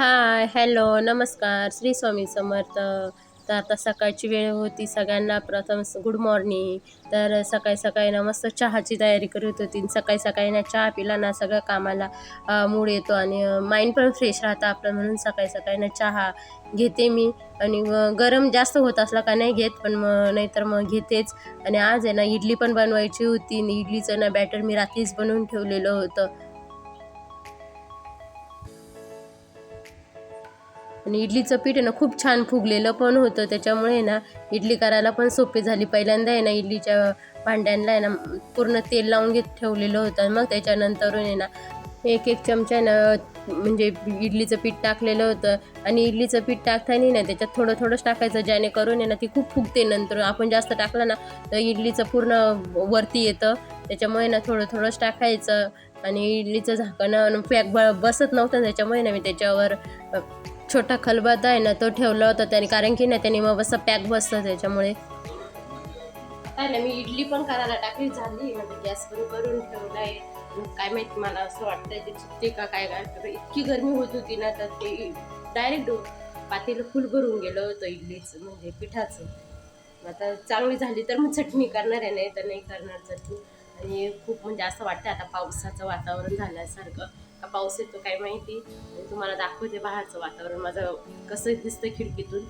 Hi hello नमस्कार श्री स्वामी समर्थ. तर आता सकाळची वेळ होती सगळ्यांना प्रथम गुड मॉर्निंग. तर सकाळी सकाळी ना मस्त चहाची तयारी करत होती सकाळी सकाळी ना चहा पिला ना सगळं कामाला मूड येतो आणि माइंड पण फ्रेश राहतं आपलं म्हणून सकाळी सकाळी ना चहा घेते मी. आणि गरम जास्त होत असला का नाही घेत पण मग नाहीतर मग घेतेच. आणि आज आहे ना इडली पण बनवायची होती इडलीचं ना बॅटर मी रात्रीच बनवून ठेवलेलं होतं. आणि इडलीचं पीठ आहे ना खूप छान फुगलेलं पण होतं त्याच्यामुळे ना इडली करायला पण सोपी झाली पहिल्यांदा आहे ना इडलीच्या भांड्यांना आहे ना पूर्ण तेल लावून घेत ठेवलेलं होतं मग त्याच्यानंतरून आहे ना एक एक चमचा ना म्हणजे इडलीचं पीठ टाकलेलं होतं आणि इडलीचं पीठ टाकताना ना त्याच्यात थोडं थोडंच टाकायचं जेणेकरून आहे ना ती खूप फुगते नंतर आपण जास्त टाकलं ना तर इडलीचं पूर्ण वरती येतं त्याच्यामुळे ना थोडं थोडंच टाकायचं आणि इडलीचं झाकण पॅक ब बसत नव्हतं त्याच्यामुळे ना मी त्याच्यावर छोटा खलबत्ता आहे ना तो ठेवला होता त्याने कारण की ना त्याने मग असं पॅक बसतं त्याच्यामुळे. काय ना मी इडली पण करायला टाकली झाली. म्हणजे गॅस पण करून ठेवलाय. काय माहिती मला असं वाटतंय ते चुकते का काय काय इतकी गरमी होत होती ना तर ते डायरेक्ट पातेलं फुल भरून गेलं होतं इडलीचं म्हणजे पिठाचं. मग आता चांगली झाली तर मग चटणी करणार आहे नाही तर नाही करणार चटणी. आणि खूप म्हणजे असं वाटतं आता पावसाचं वातावरण झाल्यासारखं. पाऊस येतो काय माहिती. आणि तुम्हाला दाखवते बाहेरचं वातावरण माझं कसं दिसतं खिडकीतून.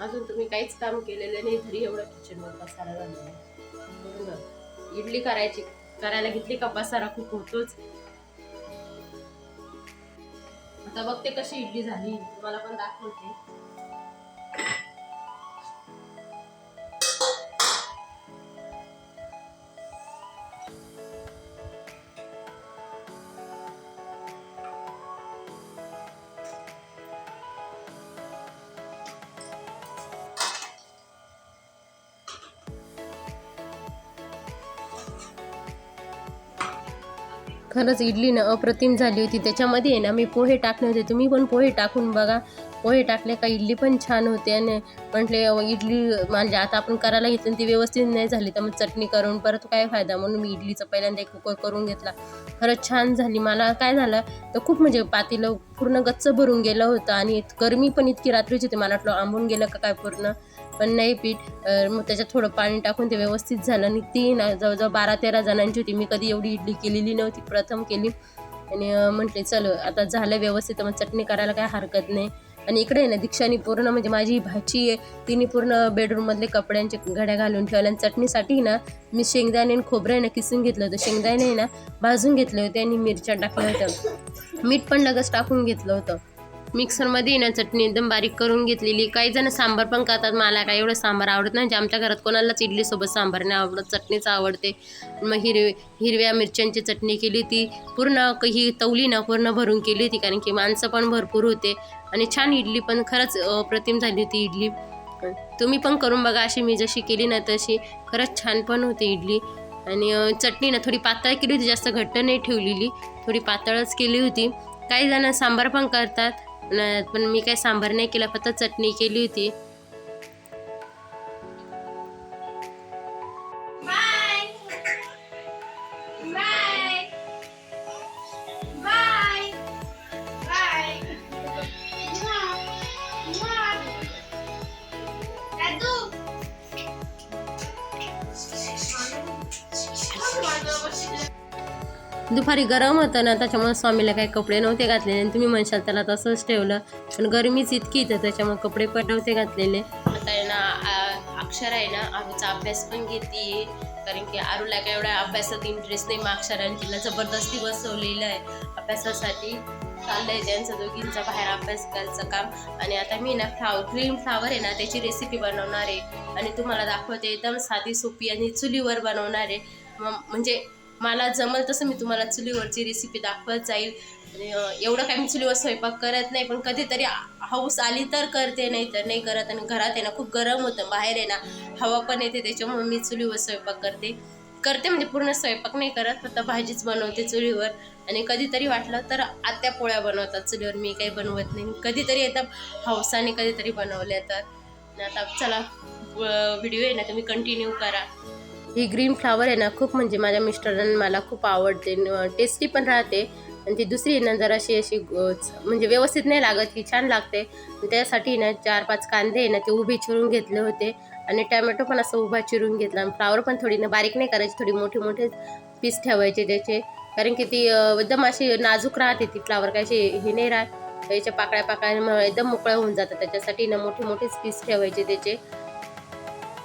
अजून तुम्ही काहीच काम केलेलं नाही तरी एवढं किचनवर पसारा झालेला इडली करायची करायला घेतली का? पसारा खूप होतोच. आता बघते कशी इडली झाली. तुम्हाला पण दाखवते. खरंच इडली ना अप्रतिम झाली होती. त्याच्यामध्ये आहे ना मी पोहे टाकले होते. तुम्ही पण पोहे टाकून बघा. पोहे टाकले का इडली पण छान होते आणि म्हटले इडली म्हणजे आता आपण करायला घेतली आणि ती व्यवस्थित नाही झाली तर मग चटणी करून परत काय फायदा? म्हणून मी इडलीचं पहिल्यांदा एक कुकर करून घेतला. खरंच छान झाली. मला काय झालं तर खूप म्हणजे पातेलं पूर्ण गच्च भरून गेलं होतं आणि गरमी पण इतकी रात्रीची होती. मला वाटलं आंबून गेलं का काय पूर्ण? पण नाही पीठ. मग त्याच्यात थोडं पाणी टाकून ते व्यवस्थित झालं आणि ती ना जवळजवळ बारा तेरा जणांची होती. मी कधी एवढी इडली केलेली नव्हती. प्रथम केली. आणि म्हटले चल आता झालं व्यवस्थित मग चटणी करायला काय हरकत नाही. आणि इकडे आहे ना दीक्षानी पूर्ण म्हणजे माझी भाची आहे तिने पूर्ण बेडरूममधले कपड्यांचे घड्या घालून ठेवल्या आणि चटणीसाठी ना मी शेंगदाणे आणि खोबऱ्यानं किसून घेतलं होतं. शेंगदाणे ना भाजून घेतले होते आणि मिरच्या टाकल्या होत्या. मीठ पण लगेच टाकून घेतलं होतं. मिक्सरमध्ये ना चटणी एकदम बारीक करून घेतलेली. काही जण सांबार पण करतात. मला काय एवढं सांबार आवडत नाही. म्हणजे आमच्या घरात कोणालाच इडलीसोबत सांबार नाही आवडत. चटणीच आवडते. मग हिरवी हिरव्या मिरच्यांची चटणी केली ती. पूर्ण क- ही तवली ना पूर्ण भरून केली होती. कारण की माणसं पण भरपूर होते. आणि छान इडली पण खरंच अप्रतिम झाली होती इडली. तुम्ही पण करून बघा अशी मी जशी केली ना तशी. खरंच छान पण होती इडली. आणि चटणी ना थोडी पातळ केली होती. जास्त घट्ट नाही ठेवलेली. थोडी पातळच केली होती. काही जण सांबार पण करतात. पण मी काही सांबार नाही केला फक्त चटणी केली होती. दुपारी गरम होतं ना त्याच्यामुळे स्वामीला काही कपडे नव्हते घातलेले आणि तुम्ही म्हणशाल त्याला तसंच ठेवलं. पण गरमीच इतकी तर त्याच्यामुळे कपडे पण नव्हते घातलेले. आता आहे ना अक्षर आहे ना आरूचा अभ्यास पण घेते. कारण की आरूला काय एवढा अभ्यासात इंटरेस्ट नाही मग अक्षराने तिला जबरदस्ती बसवलेलं आहे. अभ्यासासाठी चाललंय त्यांचं दोघींचा बाहेर अभ्यास करायचं काम. आणि आता मी ना फ्लावर ग्रीन फ्लावर आहे ना त्याची रेसिपी बनवणार आहे. आणि तुम्हाला दाखवते एकदम साधी सोपी आणि चुलीवर बनवणार आहे. म्हणजे मला जमल तसं मी तुम्हाला चुलीवरची रेसिपी दाखवत जाईल. आणि एवढं काय मी चुलीवर स्वयंपाक करत नाही पण कधीतरी हाऊस हौस आली तर करते नाही तर नाही करत. आणि घरात आहे ना खूप गरम होतं. बाहेर आहे ना हवा पण येते त्याच्यामुळे मी चुलीवर स्वयंपाक करते. करते म्हणजे पूर्ण स्वयंपाक नाही करत फक्त भाजीच बनवते चुलीवर. आणि कधीतरी वाटलं तर आत्या पोळ्या बनवतात चुलीवर. मी काही बनवत नाही. कधीतरी येतात हौसाने कधीतरी बनवल्या तर. आता चला व्हिडिओ आहे ना तुम्ही कंटिन्यू करा. ही ग्रीन फ्लावर आहे ना खूप म्हणजे माझ्या मिस्टरांना मला खूप आवडते. टेस्टी पण राहते. आणि ती दुसरी आहे ना जराशी अशी म्हणजे व्यवस्थित नाही लागत ही छान लागते. त्यासाठी ना चार पाच कांदे आहे ना ते उभे चिरून घेतले होते. आणि टॅमॅटो पण असं उभा चिरून घेतला. आणि फ्लावर पण थोडी ना बारीक नाही करायची थोडी मोठे मोठे पीस ठेवायचे त्याचे. कारण की ती एकदम अशी नाजूक राहते ती फ्लावर काय अशी हे नाही राहत. त्याच्या पाकळ्या पाकळ्या मग एकदम मोकळ्या होऊन जातात. त्याच्यासाठी ना मोठे मोठेच पीस ठेवायचे त्याचे.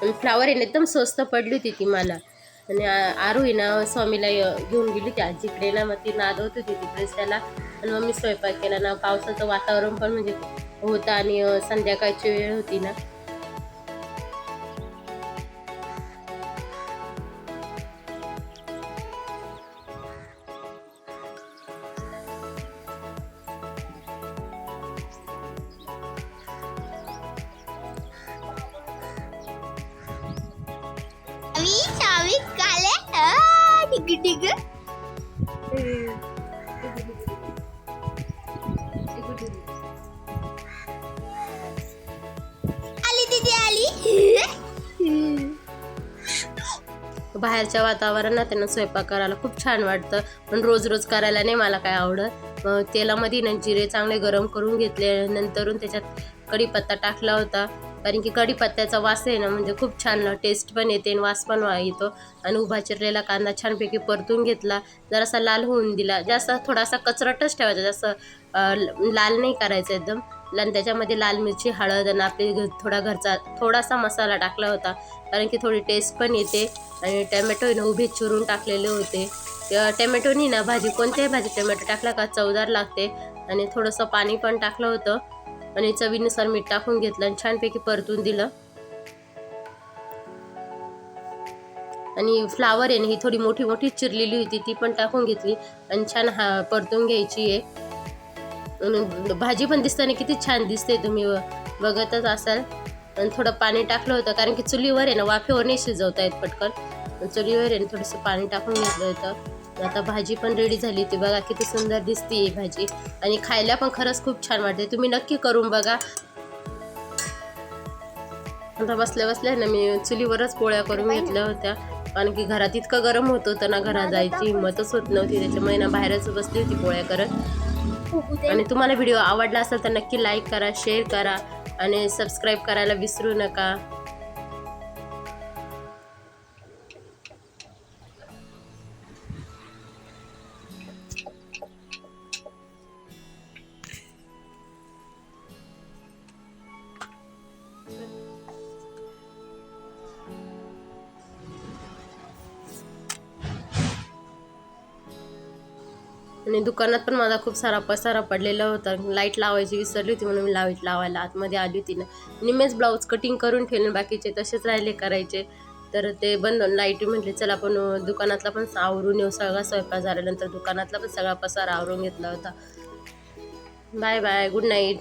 आणि फ्लावर आहे ना एकदम स्वस्त पडली होती ती मला. आणि आरू आहे ना स्वामीला घेऊन गेली त्या आजीकडे ना मग ती नादवत होती तिकडेच त्याला. आणि मग मी स्वयंपाक केला. ना पावसाचं वातावरण पण म्हणजे होतं. आणि संध्याकाळची वेळ होती ना. मी सावी काले डिग डिग बाहेरच्या वातावरणात त्यांना स्वयंपाक करायला खूप छान वाटतं. पण रोज रोज करायला नाही मला काय आवडत. मग तेलामध्ये ना जिरे चांगले गरम करून घेतले. नंतरून त्याच्यात कढीपत्ता टाकला होता. कारण की कढीपत्त्याचा वास आहे ना म्हणजे खूप छान टेस्ट पण येते आणि वास पण येतो आणि उभा चिरलेला कांदा छानपैकी परतून घेतला. जरासा लाल होऊन दिला. जास्त थोडासा कचरटच ठेवायचा. जास्त लाल नाही करायचा एकदम. आणि त्याच्यामध्ये लाल मिरची हळद आणि आपले घ- थोडा घरचा थोडासा मसाला टाकला होता. कारण की थोडी टेस्ट पण येते. आणि टॅमॅटो ना उभे चिरून टाकलेले होते. त्या ना भाजी कोणत्याही भाजी टमॅटो टाकला का चवदार लागते. आणि थोडंसं पाणी पण टाकलं होतं. आणि चवीनुसार मीठ टाकून घेतलं आणि छानपैकी परतून दिलं. आणि फ्लावर आहे ना ही थोडी मोठी मोठी चिरलेली होती ती पण टाकून घेतली. आणि छान हा परतून घ्यायची आहे. भाजी पण दिसताना किती छान दिसते तुम्ही बघतच असाल. आणि थोडं पाणी टाकलं होतं कारण की चुलीवर आहे ना वाफेवर नाही शिजवता येत पटकन. चुलीवर आहे ना थोडंसं पाणी टाकून घेतलं होतं. आता भाजी पण रेडी झाली होती बघा किती सुंदर दिसते ही भाजी. आणि खायला पण खरंच खूप छान वाटते तुम्ही नक्की करून बघा. आता बसल्या बसल्या ना मी चुलीवरच पोळ्या करून घेतल्या होत्या. कारण की घरात इतकं गरम होत होतं ना घरात जायची हिंमतच होत नव्हती त्याच्यामुळे ना बाहेरच बसली होती पोळ्या करत. आणि तुम्हाला व्हिडिओ आवडला असेल तर नक्की लाईक करा शेअर करा आणि सबस्क्राईब करायला विसरू नका. आणि दुकानात पण माझा खूप सारा पसारा पडलेला होता. लाइट लावायची विसरली होती म्हणून मी लाइट लावायला आतमध्ये आली होती ना. निमेच ब्लाऊज कटिंग करून ठेवले बाकीचे तसेच राहिले करायचे. तर ते बंद लाइट म्हटले चला आपण दुकानातला पण आवरून येऊ. सगळा स्वयंपाक झाल्यानंतर दुकानातला पण सगळा पसारा आवरून घेतला होता. Bye bye good night.